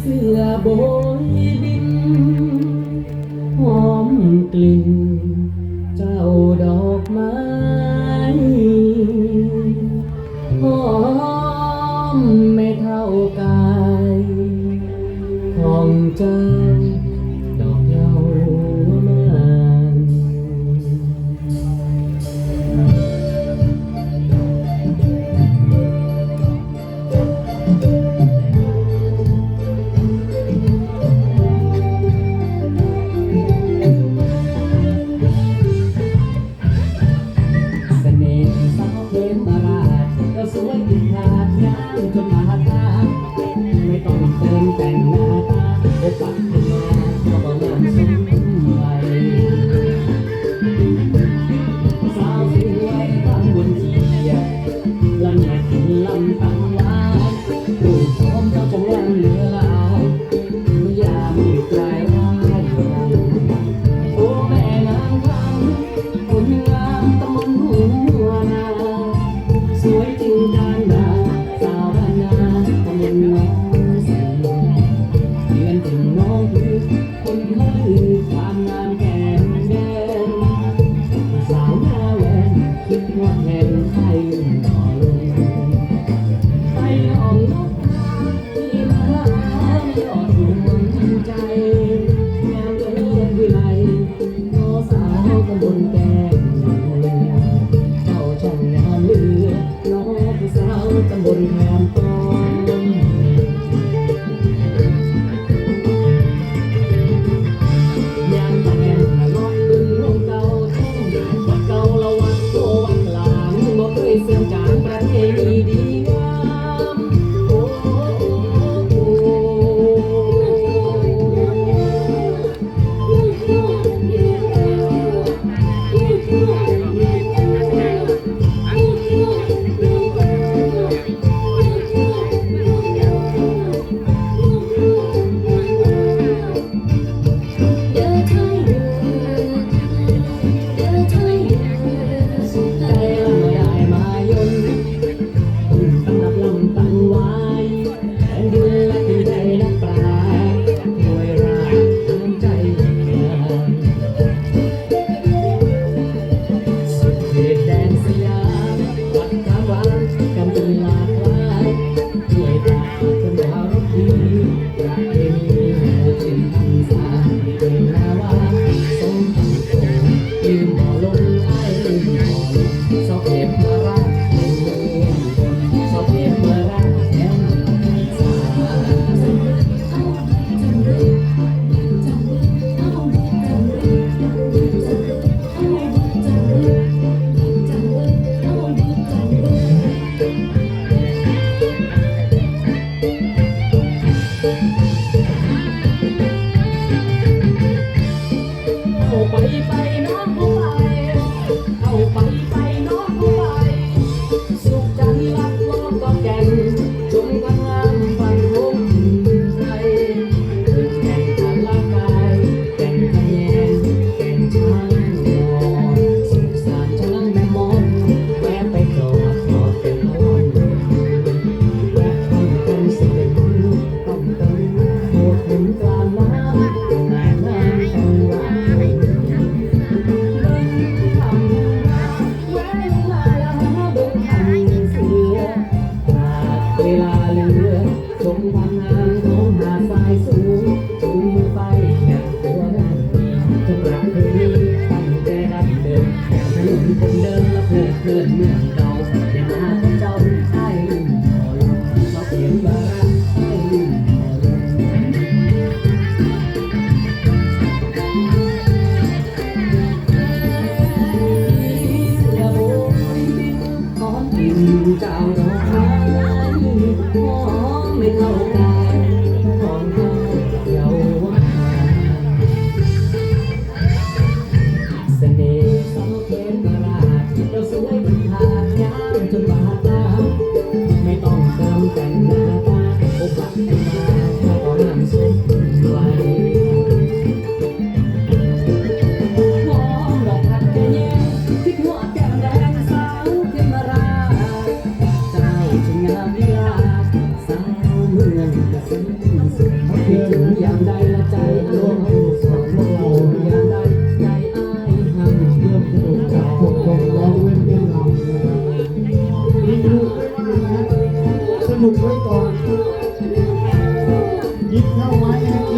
เสื้อโบยบินหอมกลิ่นเจ้าดอก จะมาตาไม่ต้องเติมแต่งหน้าตาและปากตา ทำงาน ใจละใจอาร่วมวสนุกกับพวกเราอยางใดใจอ้ายหันร่วมสนุกกับพวกเราร้องเว้นเป็นลำนะครับมีลูกไม่นะสนุกไว้ก่อนยิบเข้าไว้